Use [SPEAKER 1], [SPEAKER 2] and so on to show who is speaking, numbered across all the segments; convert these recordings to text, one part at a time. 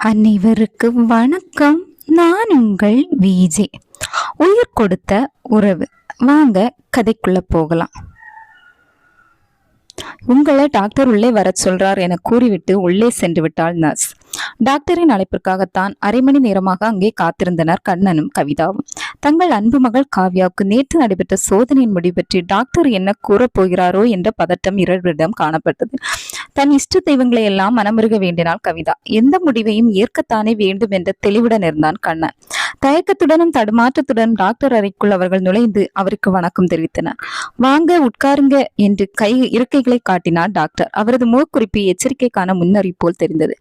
[SPEAKER 1] அனைவருக்கும் வணக்கம். நான் உங்கள் விஜே. உயிர் கொடுத்த உறவு. வாங்க கதைக்குள்ள போகலாம். உங்களை டாக்டர் உள்ளே வரச் சொல்றார் என கூறிவிட்டு உள்ளே சென்று விட்டாள் நர்ஸ் டாக்டரின் அழைப்பிற்காகத்தான் அரை மணி நேரமாக அங்கே காத்திருந்தனர் கண்ணனும் கவிதாவும். தங்கள் அன்பு மகள் காவ்யாவுக்கு நேற்று நடைபெற்ற சோதனையின் முடிவு பற்றி டாக்டர் என்ன கூறப் போகிறாரோ என்ற பதட்டம் இருவரிடம் காணப்பட்டது. தன் இஷ்ட தெய்வங்களை எல்லாம் மனமுருக வேண்டினாள் கவிதா. எந்த முடிவையும் ஏற்கத்தானே வேண்டும் என்ற தெளிவுடன் இருந்தான் கண்ணன். தயக்கத்துடனும் தடுமாற்றத்துடன் டாக்டர் அறைக்குள் அவர்கள் நுழைந்து அவருக்கு வணக்கம் தெரிவித்தனர். வாங்க உட்காருங்க என்று கை இருக்கைகளை காட்டினார் டாக்டர் அவரது முகக்குறிப்பு எச்சரிக்கைக்கான முன்னறிப்போல் தெரிந்தது.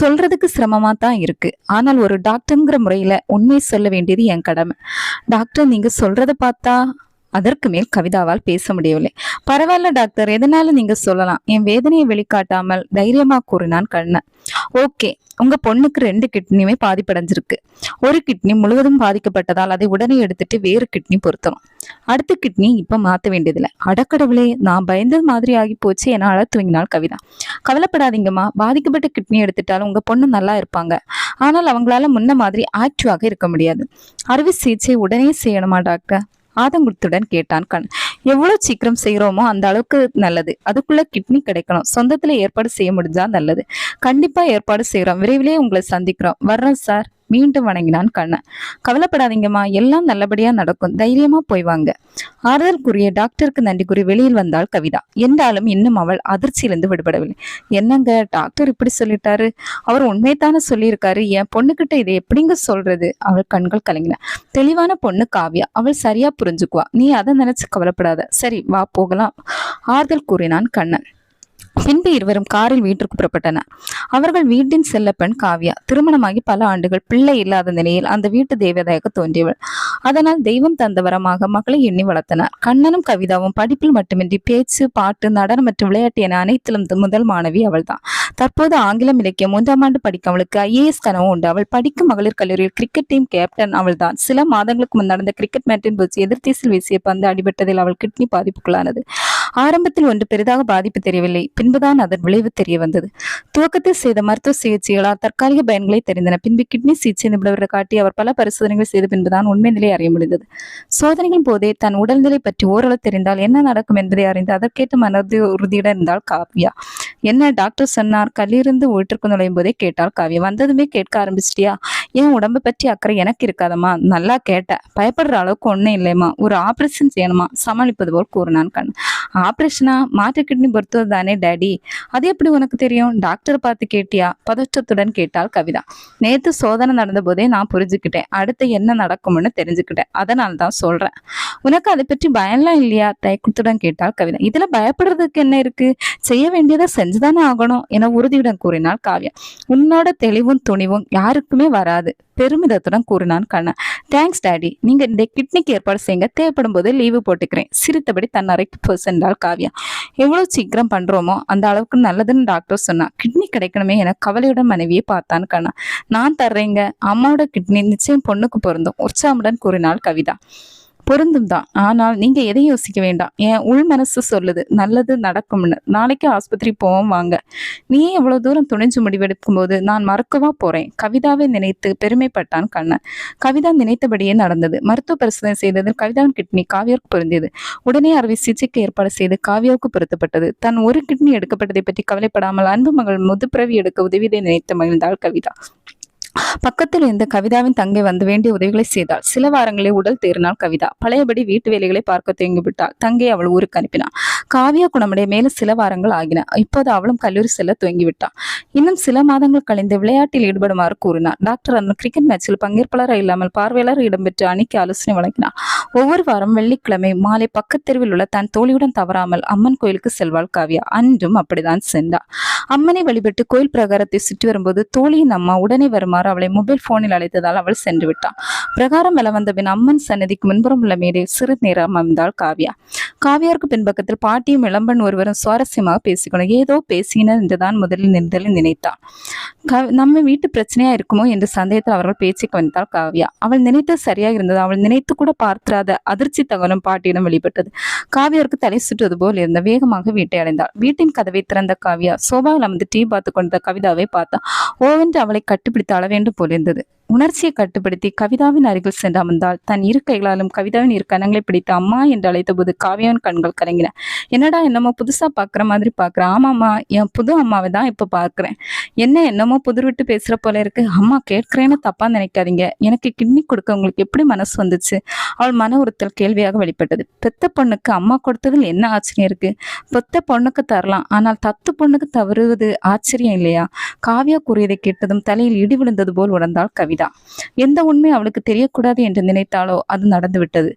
[SPEAKER 1] சொல்றதுக்கு சிரமமா தான் இருக்கு. ஆனால் ஒரு டாக்டர்ங்கிற முறையில உண்மை சொல்ல வேண்டியது என் கடமை. டாக்டர் நீங்க சொல்றத பார்த்தா அதற்கு மேல் கவிதாவால் பேச முடியவில்லை. பரவாயில்ல டாக்டர் எதனால நீங்க சொல்லலாம். என் வேதனையை வெளிக்காட்டாமல் தைரியமா கூறினான் கண்ணன். ஓகே உங்க பொண்ணுக்கு ரெண்டு கிட்னியுமே பாதிப்படைஞ்சிருக்கு. ஒரு கிட்னி முழுவதும் பாதிக்கப்பட்டதால் அதை உடனே எடுத்துட்டு வேறு கிட்னி பொருத்தணும். அடுத்த கிட்னி இப்ப மாத்த வேண்டியதில்லை. அடக்கடவுளே நான் பயந்தது மாதிரி ஆகி போச்சு என தூங்கினாள் கவிதா. கவலைப்படாதீங்கம்மா. பாதிக்கப்பட்ட கிட்னி எடுத்துட்டாலும் உங்க பொண்ணு நல்லா இருப்பாங்க. ஆனால் அவங்களால முன்ன மாதிரி ஆக்டிவாக இருக்க முடியாது. அறுவை சிகிச்சை உடனே செய்யணுமா டாக்டர் ஆதங்குத்துடன் கேட்டான் கண். எவ்வளவு சீக்கிரம் செய்யறோமோ அந்த அளவுக்கு நல்லது. அதுக்குள்ள கிட்னி கிடைக்கணும். சொந்தத்துல ஏற்பாடு செய்ய முடிஞ்சா நல்லது. கண்டிப்பா ஏற்பாடு செய்யறோம் விரைவிலே உங்களை சந்திக்கிறோம். வர்றோம் சார் மீண்டும் வணங்கினான் கண்ணன். கவலைப்படாதீங்கம்மா எல்லாம் நல்லபடியா நடக்கும். தைரியமா போய் வாங்க. ஆறுதல் கூறிய டாக்டருக்கு நன்றி கூறி வெளியில் வந்தாள் கவிதா. என்றாலும் இன்னும் அவள் அதிர்ச்சியிலிருந்து விடுபடவில்லை. என்னங்க டாக்டர் இப்படி சொல்லிட்டாரு? அவர் உண்மைத்தானே சொல்லியிருக்காரு? என் பொண்ணுகிட்ட இதை எப்படிங்க சொல்றது? அவள் கண்கள் கலங்கின. தெளிவான பொண்ணு காவியா. அவள் சரியா புரிஞ்சுக்குவா. நீ அதை நினைச்சு கவலைப்படாத. சரி வா போகலாம். ஆறுதல் கூறினான் கண்ணன். பின்பு இருவரும் காரில் வீட்டிற்கு புறப்பட்டனர். அவர்கள் வீட்டின் செல்லப்பெண் காவ்யா திருமணமாகி பல ஆண்டுகள் பிள்ளை இல்லாத நிலையில் அந்த வீட்டு தேவதையாக தோன்றியவள். அதனால் தெய்வம் தந்த வரமாக மகளை எண்ணி வளர்த்தனர். கண்ணனும் கவிதாவும் படிப்பில் மட்டுமின்றி பேச்சு பாட்டு நடனம் மற்றும் விளையாட்டு என அனைத்திலும் முதல் மாணவி அவள்தான். தற்போது ஆங்கிலம் இலக்கியம் மூன்றாம் ஆண்டு படிக்க அவளுக்கு ஐஏஎஸ் கனவு உண்டு. அவள் படிக்கும் மகளிர் கல்லூரியில் கிரிக்கெட் டீம் கேப்டன் அவள்தான். சில மாதங்களுக்கு முன் நடந்த கிரிக்கெட் மேட்டின் போது எதிர்த்தீசில் வீசிய பந்து அடிபட்டதில் அவள் கிட்னி பாதிப்புக்குள்ளானது. ஆரம்பத்தில் ஒன்று பெரிதாக பாதிப்பு தெரியவில்லை. பின்புதான் அதன் விளைவு தெரிய வந்தது. துவக்கத்தில் செய்த மருத்துவ சிகிச்சைகளால் தற்காலிக பயன்களை தெரிந்தன. பின்பு கிட்னி சிகிச்சை நிபுணரை காட்டி அவர் பல பரிசோதனைகள் செய்த பின்புதான் உண்மை நிலை அறிய முடிந்தது. சோதனைகள் போதே தன் உடல்நிலை பற்றி ஓரளவு தெரிந்தால் என்ன நடக்கும் என்பதை அறிந்து அதற்கேற்ற மனது உறுதியுடன் இருந்தால் காவ்யா. என்ன டாக்டர் சொன்னார்? கல்லிருந்து வீட்டிற்கு நுழையும் போதே கேட்டால் காவியா. வந்ததுமே கேட்க ஆரம்பிச்சிட்டியா? என் உடம்பை பற்றி அக்கறை எனக்கு இருக்காதம்மா? நல்லா கேட்ட. பயப்படுற அளவுக்கு ஒன்றும் இல்லையம்மா ஒரு ஆபரேஷன் செய்யணுமா? சமாளிப்பது போல் கூறினான் கண். ஆப்ரேஷனா? மாற்று கிட்னி பொறுத்தது தானே டேடி? அது எப்படி உனக்கு தெரியும்? டாக்டர் பார்த்து கேட்டியா? பதற்றத்துடன் கேட்டாள் கவிதா. நேத்து சோதனை நடந்த போதே நான் புரிஞ்சுக்கிட்டேன். அடுத்து என்ன நடக்கும்னு தெரிஞ்சுக்கிட்டேன். அதனால தான் சொல்றேன். உனக்கு அதை பற்றி பயம்லாம் இல்லையா? தயக்கத்துடன் கேட்டாள் கவிதா. இதுல பயப்படுறதுக்கு என்ன இருக்கு? செய்ய வேண்டியதை செஞ்சுதானே ஆகணும் என உறுதியுடன் கூறினாள் காவியா. உன்னோட தெளிவும் துணிவும் யாருக்குமே வராது. பெருமிதத்துடன் கூறினான் கண்ணன் தேங்க்ஸ் டாடி நீங்க இந்த கிட்னிக்கு ஏற்பாடு செய்யுங்க. தேவைப்படும் போது லீவு போட்டுக்கிறேன். சிரித்தபடி தன் அறைக்கு சென்றாள் காவியா. எவ்வளவு சீக்கிரம் பண்றோமோ அந்த அளவுக்கு நல்லதுன்னு டாக்டர் சொன்னா கிட்னி கிடைக்கணுமே என கவலையுடன் மனைவியை பார்த்தான் கண்ணா. நான் தர்றேங்க. அம்மாவோட கிட்னி நிச்சயம் பொண்ணுக்கு பொருந்தும் உற்சாகமுடன் கூறினாள் கவிதா. பொருந்தும் தான். ஆனால் நீங்க எதையும் யோசிக்க வேண்டாம். என் உள் மனசு சொல்லுது நல்லது நடக்கும்னு. நாளைக்கு ஆஸ்பத்திரி போவோம் வாங்க. நீ எவ்வளவு தூரம் துணிஞ்சு முடிவெடுக்கும் போது நான் மறக்கவா போறேன். கவிதாவை நினைத்து பெருமைப்பட்டான் கண்ணன். கவிதா நினைத்தபடியே நடந்தது. மருத்துவ பரிசோதனை செய்ததில் கவிதாவின் கிட்னி காவியாவுக்கு பொருந்தியது. உடனே அறுவை சிகிச்சைக்கு ஏற்பாடு செய்து காவியாவுக்கு பொருத்தப்பட்டது. தன் ஒரு கிட்னி எடுக்கப்பட்டதை பற்றி கவலைப்படாமல் அன்பு மகள் முதுப்பிறவி எடுக்க உதவியதை நினைத்து மகிழ்ந்தாள் கவிதா. பக்கத்தில் இருந்த கவிதாவின் தங்கை வந்து வேண்டிய உதவிகளை செய்தாள். சில வாரங்களே உடல் தேறினாள் கவிதா. பழையபடி வீட்டு வேலைகளை பார்க்க துவங்கிவிட்டாள் தங்கை அவள் ஊருக்கு அனுப்பினாள். காவியா குணமுடைய மேலும் சில வாரங்கள் ஆகின. இப்போது அவளும் கல்லூரி செல்ல துவங்கிவிட்டாள் இன்னும் சில மாதங்கள் கழிந்து விளையாட்டில் ஈடுபடுமாறு கூறினார். டாக்டர் அந்த கிரிக்கெட் மேட்சில் பங்கேற்பாளர் இல்லாமல் பார்வையாளர் இடம்பெற்று அணிக்கு ஆலோசனை வழங்கினார். ஒவ்வொரு வாரம் வெள்ளிக்கிழமை மாலை பக்கத்தெருவில் உள்ள தன் தோழியுடன் தவறாமல் அம்மன் கோயிலுக்கு செல்வாள் காவியா. அன்றும் அப்படிதான் சென்றாள். அம்மனை வழிபட்டு கோயில் பிரகாரத்தை சுற்றி வரும்போது தோழியின் அம்மா உடனே வருமாறு அவளை மொபைல் போனில் அழைத்ததால் அவள் சென்று விட்டான் பிரகாரம் வலம் வந்த பின் அம்மன் சன்னதிக்கு முன்புறம் உள்ள மேடையில் சிறு நேரம் அமைந்தாள் காவியா. காவியாருக்கு பின்பக்கத்தில் பாட்டியும் இளம்பன் ஒருவரும் சுவாரஸ்யமாக பேசிக்கொண்டு ஏதோ பேசினர் என்றுதான் முதலில் நின்றலில் நினைத்தான் நம்ம வீட்டு பிரச்சனையா இருக்குமோ என்று சந்தேகத்தில் அவர்கள் பேச்சுக்கு வந்தாள் காவியா. அவள் நினைத்தது சரியாக இருந்தது. அவள் நினைத்து கூட பார்த்திராத அதிர்ச்சி தகவலும் பாட்டியிடம் வெளிப்பட்டது. காவியாருக்கு தலை சுற்றுவது போல் இருந்த வேகமாக வீட்டை அடைந்தாள். வீட்டின் கதவை திறந்த காவியா சோபாவில் அமர்ந்து டீ பார்த்து கொண்ட கவிதாவை பார்த்தா ஓவென்று அவளை கட்டுப்பிடித்து அழ வேண்டும் இருந்தது உணர்ச்சியை கட்டுப்படுத்தி கவிதாவின் அருகில் சென்று அமர்ந்தாள் தன் இரு கைகளாலும் கவிதாவின் இரு கணங்களை பிடித்து அம்மா என்று அழைத்த போது காவியாவின் கண்கள் கலங்கின. என்னடா என்னமோ புதுசா பாக்குற மாதிரி பாக்குற. ஆமாம்மா என் புது அம்மாவை தான் இப்ப பாக்குறேன். என்ன என்னமோ புதிர் விட்டு பேசுற போல இருக்கு. அம்மா கேட்கிறேன்னு தப்பா நினைக்காதீங்க. எனக்கு கிட்னி கொடுக்க உங்களுக்கு எப்படி மனசு வந்துச்சு? அவள் மன உறுத்தல் கேள்வியாக வெளிப்பட்டது. பெத்த பொண்ணுக்கு அம்மா கொடுத்ததில் என்ன ஆச்சரியம் இருக்கு? பெத்த பொண்ணுக்கு தரலாம். ஆனால் தத்து பொண்ணுக்கு தவறுவது ஆச்சரியம் இல்லையா? காவியா கூறியதை கேட்டதும் தலையில் இடி விழுந்தது போல் உணர்ந்தாள் கவிதை. தான் எந்த உண்மை அவளுக்கு தெரியக்கூடாது என்று நினைத்தாலோ அது நடந்துவிட்டது.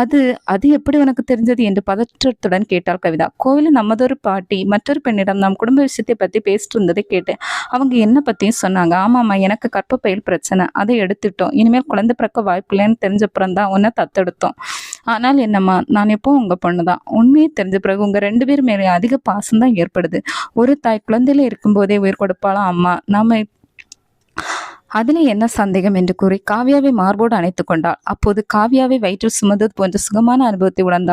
[SPEAKER 1] அது அது எப்படி உனக்கு தெரிஞ்சது என்று பதற்றத்துடன் கேட்டாள் கவிதா. கோவிலில் நமதொரு பாட்டி மற்றொரு பெண்ணிடம் நாம் குடும்ப விஷயத்தை பற்றி பேசிட்டு இருந்ததை கேட்டேன். அவங்க என்ன பற்றியும் சொன்னாங்க. ஆமாம்மா எனக்கு கர்ப்பப்பையில் பிரச்சனை. அதை எடுத்துட்டோம். இனிமேல் குழந்தை பிறக்க வாய்ப்பில்லைன்னு தெரிஞ்சப்புறம் தான் உன்னை தத்தெடுத்தோம். ஆனால் என்னம்மா நான் எப்போ உங்க பொண்ணு தான் உண்மையை தெரிஞ்ச பிறகு உங்க ரெண்டு பேர் மேலே அதிக பாசம் தான் ஏற்படுது. ஒரு தாய் குழந்தையில இருக்கும்போதே உயிர் கொடுப்பாளாம் அம்மா? நாம அதிலே என்ன சந்தேகம் என்று கூறி காவியாவை மார்போடு அணைத்துக் கொண்டாள் அப்போது காவியாவை வயிற்றில் சுமந்தது போன்ற சுகமான அனுபவத்தை உணர்ந்தாள்